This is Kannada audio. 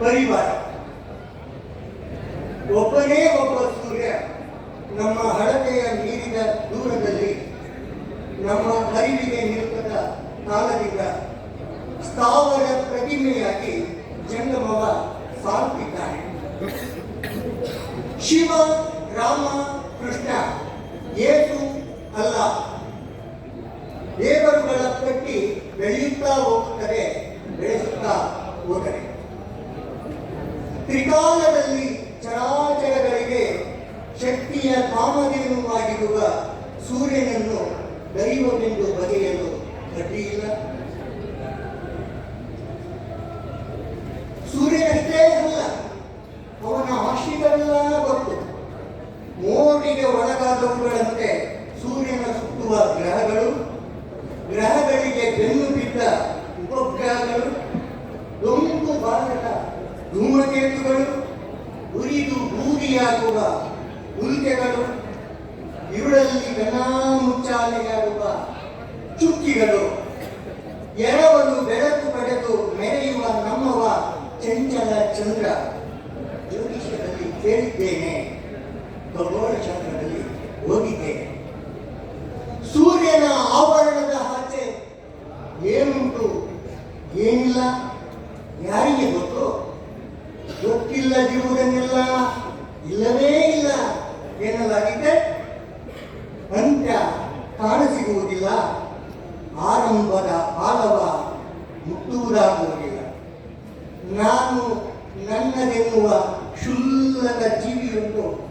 ಪರಿವಾರ. ಒಬ್ಬನೇ ಒಬ್ಬ ಸೂರ್ಯ ನಮ್ಮ ಹಳತೆಯ ನೀರಿನ ದೂರದಲ್ಲಿ, ನಮ್ಮ ಅರಿವಿಗೆ ನಿಲುಕದ ಕಾಲದಿಂದ ಸ್ಥಾವರ ಪ್ರತಿಮೆಯಾಗಿ ಜಂಗಮವ ಸಾರುತ್ತಿದ್ದಾನೆ. ಶಿವ, ರಾಮ, ಕೃಷ್ಣ, ಯೇಸು ಅಲ್ಲ. ದೇವರುಗಳ ಪಟ್ಟಿ ಬೆಳೆಯುತ್ತಾ ಹೋಗುತ್ತದೆ, ಬೆಳೆಸುತ್ತಾ ಹೋದರೆ. ತ್ರಿಕಾಲದಲ್ಲಿ ಚರಾಚರಗಳಿಗೆ ಶಕ್ತಿಯ ಕಾಮಧೇನುವಾಗಿರುವ ಸೂರ್ಯನನ್ನು ದೈವವೆಂದು ಬಗೆಯಲು ಅಡ್ಡಿಯಿಲ್ಲ ಸೂರ್ಯನಷ್ಟೇ ಅಲ್ಲ, ಅವನ ಆಶಿಗಳೆಲ್ಲ ಗೊತ್ತು. ಮೋಡಿಗೆ ಒಳಗಾದವುಗಳಂತೆ ಸೂರ್ಯನ ಸುತ್ತುವ ಗ್ರಹಗಳು, ಗ್ರಹಗಳಿಗೆ ಬೆನ್ನು ಬಿದ್ದ ಉಪಗ್ರಹಗಳು. ದೊಂಕು ಬಾಲಕ ಧೂಮಕೇತುಗಳು, ಉರಿದು ಬೂದಿಯಾಗುವ ಉಲ್ಕೆಗಳು ಇವುಗಳಲ್ಲಿ ಗಣಾಮುಚ್ಚಾಲೆಯಾಗುವ ಚುಕ್ಕಿಗಳು. ಎರವಲು ಬೆಳಕು ಪಡೆದು ಮೆರೆಯುವ ನಮ್ಮವ ಚಂಚಲ ಚಂದ್ರ. ಜ್ಯೋತಿಷ್ಯದಲ್ಲಿ ಕೇಳಿದ್ದೇನೆ. ಖಗೋಳ ಚಂದ್ರದಲ್ಲಿ ಹೋಗಿದ್ದೇನೆ ಸೂರ್ಯನ ಆವರಣದ ಆಚೆ ಏನುಂಟು? ಏನಿಲ್ಲ. ಯಾರಿಗೆ ಗೊತ್ತು? ಗೊತ್ತಿಲ್ಲ ಗೊತ್ತಿಲ್ಲದಿರುವುದನ್ನೆಲ್ಲ ಇಲ್ಲವೇ ಇಲ್ಲ ಎನ್ನಲಾಗಿದೆ. ಅಂತ್ಯ ಕಾಣಸಿಗುವುದಿಲ್ಲ. ಆರಂಭದ ಆಲವ ಮುಟ್ಟುವುದಾಗುವುದಿಲ್ಲ. ನಾನು ನನ್ನದೆನ್ನುವ ಕ್ಷುಲ್ಲಕ ಜೀವಿಯೊಂದು